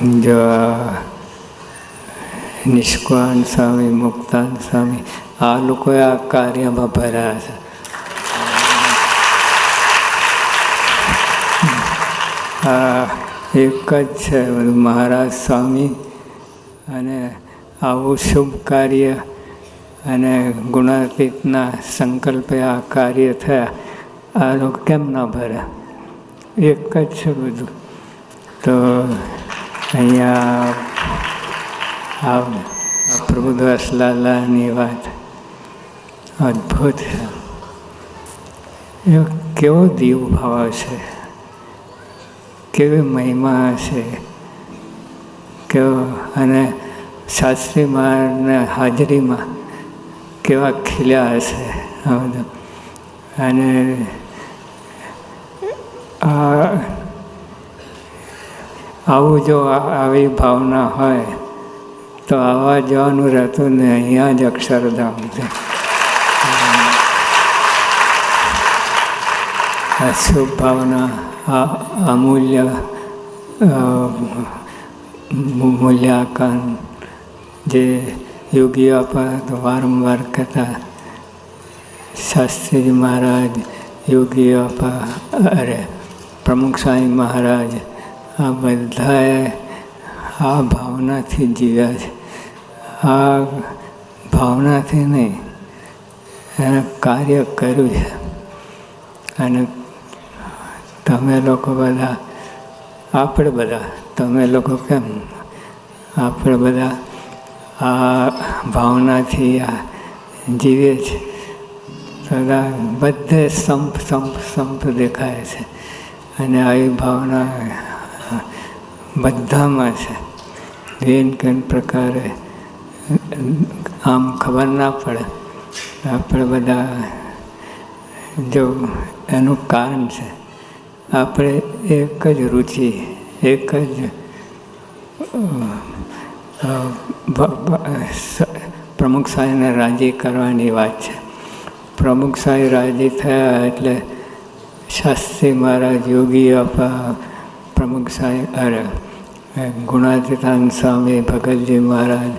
જો નિષ્કાન સ્વામી મુક્તાન સ્વામી આ લોકોએ આ કાર્યમાં ભર્યા છે આ એક જ છે મહારાજ સ્વામી અને આવું શુભ કાર્ય અને ગુણાતીતના સંકલ્પે આ કાર્ય થયા આ લોકો કેમ ના ભર્યા એક જ છે બધું તો અહીંયા આ પ્રભુદાસ લાલાની વાત અદ્ભુત છે. કેવો દીવ ભાવ છે. કેવી મહિમા છે. કેવો, અને શાસ્ત્રી મારને હાજરીમાં કેવા ખીલ્યા હશે આ બધું. અને આ આવું જો આવી ભાવના હોય, તો આવા જવાનું રહેતું ને અહીંયા જ અક્ષરધામ છે. આ શુભ ભાવના આ અમૂલ્ય મૂલ્યાંકન જે યોગીઓ આપા વારંવાર કહેતા, શાસ્ત્રીજી મહારાજ, યોગીઓ આપા અરે, પ્રમુખ સ્વામી મહારાજ આ બધાએ આ ભાવનાથી જીવ્યા છે. આ ભાવનાથી નહીં એને કાર્ય કર્યું છે. અને તમે લોકો બધા, આપણે બધા, તમે લોકો કેમ? આપણે બધા આ ભાવનાથી આ જીવે છે સદા બધે સંપ સંપ સંપ દેખાય છે. અને આવી ભાવના બધામાં છે. જેન કેન પ્રકારે, આમ ખબર ના પડે. આપણે બધા, જો એનું કારણ છે, આપણે એક જ રુચિ, એક જ પ્રમુખ સાહેબને રાજી કરવાની વાત છે. પ્રમુખ સાહેબ રાજી થયા એટલે શાસ્ત્રી મહારાજ, યોગી આપા પ્રમુખ સાહેબ અરે ગુણાતીતાન સ્વામી ભગતજી મહારાજ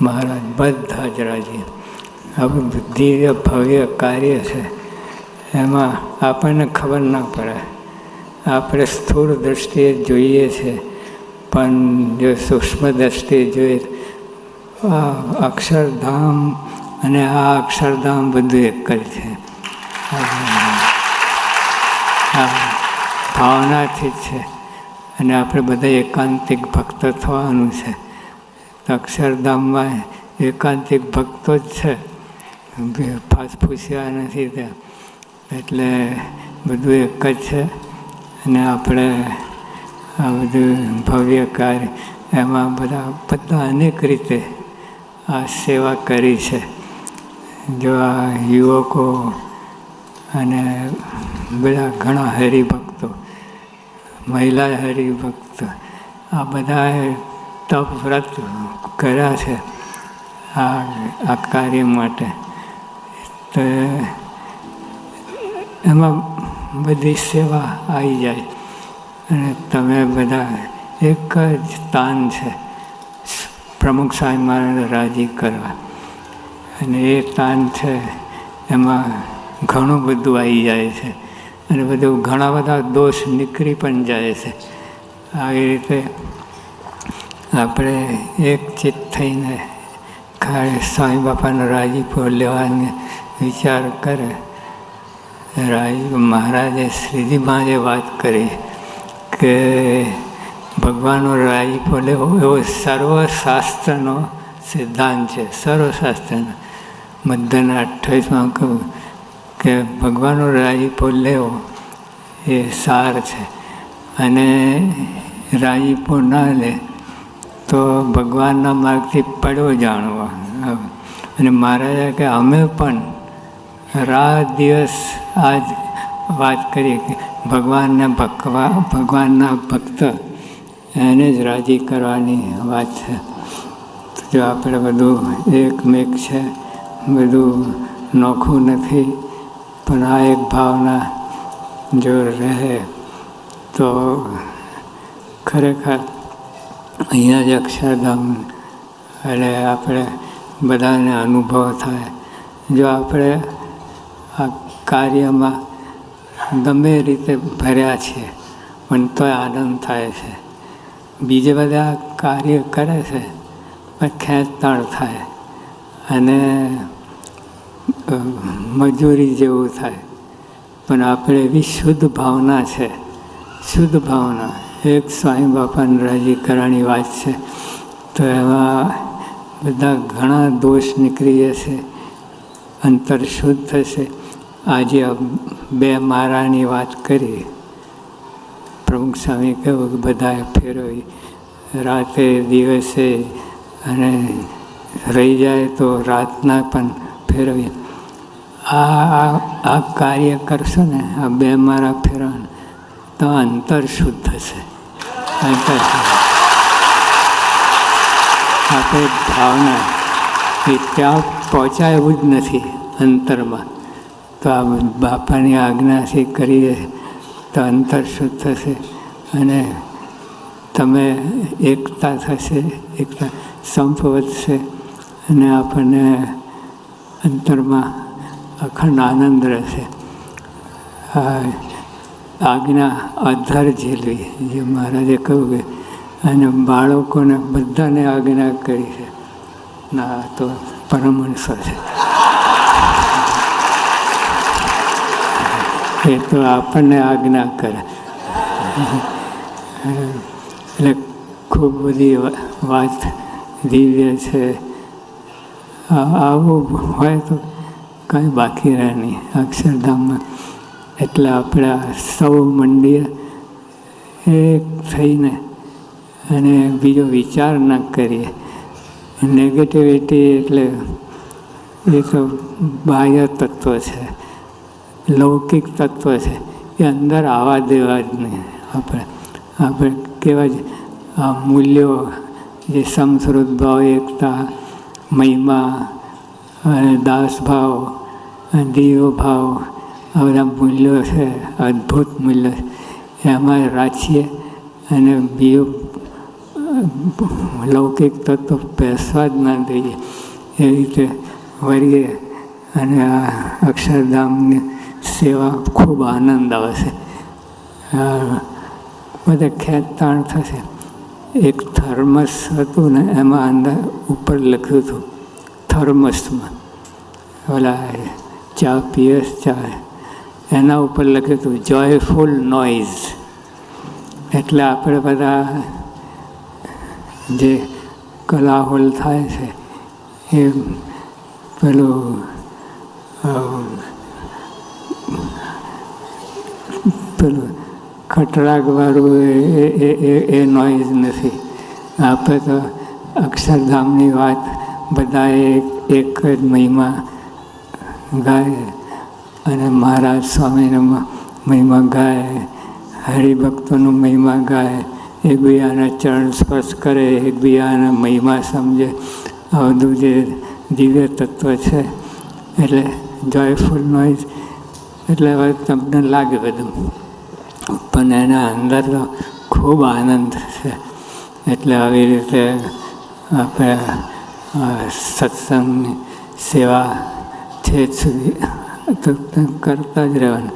મહારાજ બધા જ રાજી આવું દિવ્ય ભવ્ય કાર્ય છે એમાં આપણને ખબર ના પડે આપણે સ્થૂળ દૃષ્ટિએ જોઈએ છે પણ જો સૂક્ષ્મ દ્રષ્ટિએ જોઈએ આ અક્ષરધામ અને આ અક્ષરધામ બધું એક જ છે ભાવનાથી જ છે અને આપણે બધા એકાંતિક ભક્ત થવાનું છે. તો અક્ષરધામમાં એકાંતિક ભક્તો જ છે. ફાસફૂસ્યા નથી ત્યાં. એટલે બધું એક જ છે. અને આપણે આ બધું ભવ્ય કાર્ય એમાં બધા બધા અનેક રીતે આ સેવા કરી છે. જો આ યુવકો અને બધા ઘણા હરિભક્તો મહિલા હરિભક્ત, આ બધાએ તપ વ્રત કર્યા છે આ આ કાર્ય માટે. તો એમાં બધી સેવા આવી જાય. અને તમે બધા એક જ તાન છે, પ્રમુખ સ્વામી મહારાજ રાજી કરવા. અને એ તાન છે, એમાં ઘણું બધું આવી જાય છે. અને બધું ઘણા બધા દોષ નીકળી પણ જાય છે. આવી રીતે આપણે એક ચિત્ત થઈને સ્વામી બાપાનો રાજીપો લેવાનો વિચાર કરે. રાજી, મહારાજે શ્રીજીમાં જે વાત કરી કે ભગવાનનો રાજીપો લેવો એવો સર્વશાસ્ત્રનો સિદ્ધાંત છે. સર્વશાસ્ત્રનો. મધ્યના અઠ્ઠાવીસમાં કહ્યું કે ભગવાનનો રાજીપો લેવો એ સાર છે. અને રાજીપો ના લે તો ભગવાનના માર્ગથી પડવો જાણવો. અને મહારાજા કે અમે પણ રાત દિવસ આજ વાત કરીએ કે ભગવાનના ભગવા, ભગવાનના ભક્ત એને જ રાજી કરવાની વાત છે. જો આપણે બધું એકમેક છે, બધું નોખું નથી પણ આ એક ભાવના જો રહે તો ખરેખર અહીંયા જ અક્ષરધામ એટલે આપણે બધાને અનુભવ થાય. જો આપણે આ કાર્યમાં ગમે રીતે ભર્યા છીએ, પણ તોય આનંદ થાય છે. બીજે બધા કાર્ય કરે છે, પણ ખેંચતાણ થાય. અને મજૂરી જેવું થાય. પણ આપણે એવી શુદ્ધ ભાવના છે, શુદ્ધ ભાવના. એક સ્વામી બાપાને રાજી કરવાની વાત છે. તો એમાં બધા ઘણા દોષ નીકળી જશે, અંતર શુદ્ધ થશે. આજે બે મારાની વાત કરી. પ્રમુખ સ્વામી કહ્યું કે બધાએ ફેરવી. રાતે દિવસે અને રહી જાય તો રાતના પણ ફેરવી આ આ કાર્ય કરશો ને, આ બે મારા ફેરણ તો અંતર શુદ્ધ થશે. અંતર આપણે ભાવના એ ત્યાં પહોંચાય જ નથી અંતરમાં. તો આ બાપાની આજ્ઞાથી કરીએ, તો અંતર શુદ્ધ થશે. અને તમે એકતા થશે, એકતા સંપ વધશે. અને આપણને અંતરમાં અખંડ આનંદ રહેશે. આજ્ઞા આધાર ઝીલવી જે મહારાજે કહ્યું કે અને બાળકોને બધાને આજ્ઞા કરી છે. ના તો પરમહંસો છે. એ તો આપણને આજ્ઞા કરે. એટલે ખૂબ બધી વાત દિવ્ય છે. આવું હોય તો કાંઈ બાકી રહે નહીં અક્ષરધામમાં. એટલે આપણે સૌ મંડીએ એક થઈને અને બીજો વિચાર ન કરીએ. નેગેટિવિટી એટલે એ તો બાહ્ય તત્વ છે, લૌકિક તત્વ છે, એ અંદર આવવા દેવા જ નહીં આપણે. આપણે કેવા જ મૂલ્યો, જે સમસ્વૃત ભાવ, એકતા, મહિમા અને દાસભાવ દીવો ભાવ આ બધા મૂલ્યો છે, અદ્ભુત મૂલ્યો એમાં રાખીએ અને બીજું લૌકિક તત્વ બેસવા જ ના દઈએ. એ રીતે વળીએ અને આ અક્ષરધામની સેવા ખૂબ આનંદ આવશે બધે ખેંચતાણ થશે. એક થર્મસ હતું ને એમાં અંદર ઉપર લખ્યું હતું. થર્મસમાં ઓલા, ચા પીએસ ચા. એના ઉપર લખ્યું હતું જોયફુલ નોઇઝ એટલે આપણે બધા જે કલાહોલ થાય છે એ પેલું પેલું ખટરાગવાળું એ એ નોઇઝ નથી. આપણે તો અક્ષરધામની વાત બધાએ એક એક જ મહિમા ગાય અને મહારાજ સ્વામીનો મહિમા ગાય. હરિભક્તોનો મહિમા ગાય. એકબીજાના ચરણ સ્પર્શ કરે, એકબીજાના મહિમા સમજે. આ બધું જે દિવ્ય તત્વ છે, એટલે જોયફુલ નોઈઝ એટલે હવે તમને લાગે બધું. પણ એના અંદર તો ખૂબ આનંદ છે. એટલે આવી રીતે આપણે સત્સંગની સેવા છે સુધી કરતા જ રહેવાનું.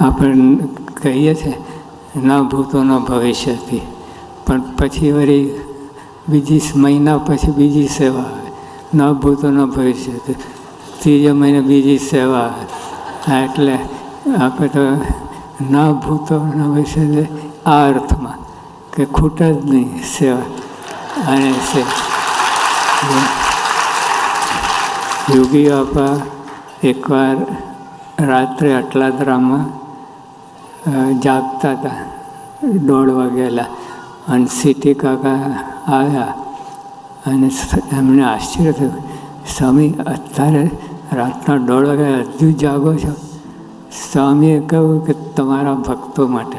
આપણે કહીએ છીએ ન ભૂતોના ભવિષ્યથી પણ પછી વળી બીજી મહિના પછી બીજી સેવા આવે. ન ભૂતોના ભવિષ્યથી ત્રીજા મહિને બીજી સેવા આવે. એટલે આપણે તો ન ભૂતોના ભવિષ્ય આ અર્થમાં કે ખૂટ જ નહીં સેવા. અને છે યોગી બાપા એકવાર રાત્રે અટલાદરામાં જાગતા હતા. દોઢ વાગેલા અને સિટી કાકા આવ્યા. અને એમને આશ્ચર્ય થયું. સ્વામી, અત્યારે રાતના દોઢ વાગે હજુ જાગો છો? સ્વામીએ કહ્યું કે તમારા ભક્તો માટે,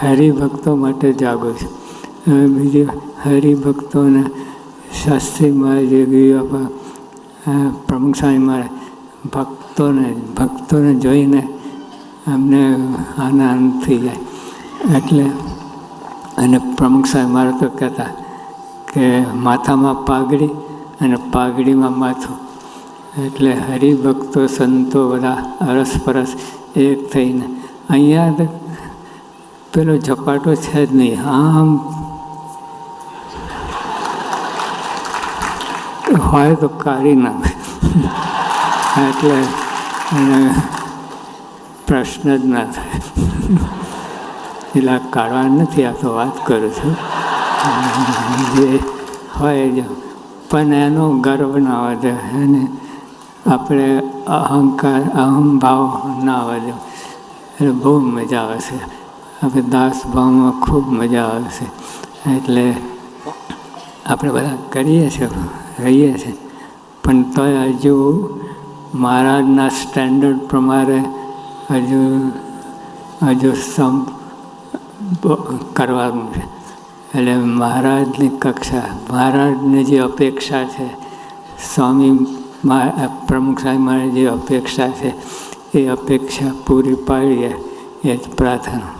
હરિભક્તો માટે જાગો છો. બીજી, હરિભક્તોને શાસ્ત્રી મહારાજ બાપા પ્રમુખ સ્વામી મહારાજ ભક્તોને ભક્તોને જોઈને એમને આનંદ થઈ જાય. એટલે અને પ્રમુખ સાહેબ મારે તો કહેતા કે માથામાં પાઘડી અને પાઘડીમાં માથું. એટલે હરિભક્તો, સંતો બધા અરસપરસ એક થઈને, અહીંયા પેલો ઝપાટો છે જ નહીં, આમ હોય તો કાઢી નાખે. એટલે એને પ્રશ્ન જ ના થાય. એટલે કાઢવા નથી આ તો વાત કરું છું. જે હોય જ. પણ એનો ગર્વ ના વધે. એને આપણે અહંકાર, અહંભાવ ના વધે. એટલે બહુ મજા આવે છે. આપણે દાસ ભાવમાં ખૂબ મજા આવે છે. એટલે આપણે બધા કરીએ છીએ, રહીએ છીએ. પણ તોય હજુ મહારાજના સ્ટેન્ડર્ડ પ્રમાણે હજુ હજુ સમ કરવાનું છે. એટલે મહારાજની કક્ષા, મહારાજની જે અપેક્ષા છે, સ્વામી પ્રમુખ સાહેબ મારી જે અપેક્ષા છે, એ અપેક્ષા પૂરી પાડીએ એ જ પ્રાર્થના.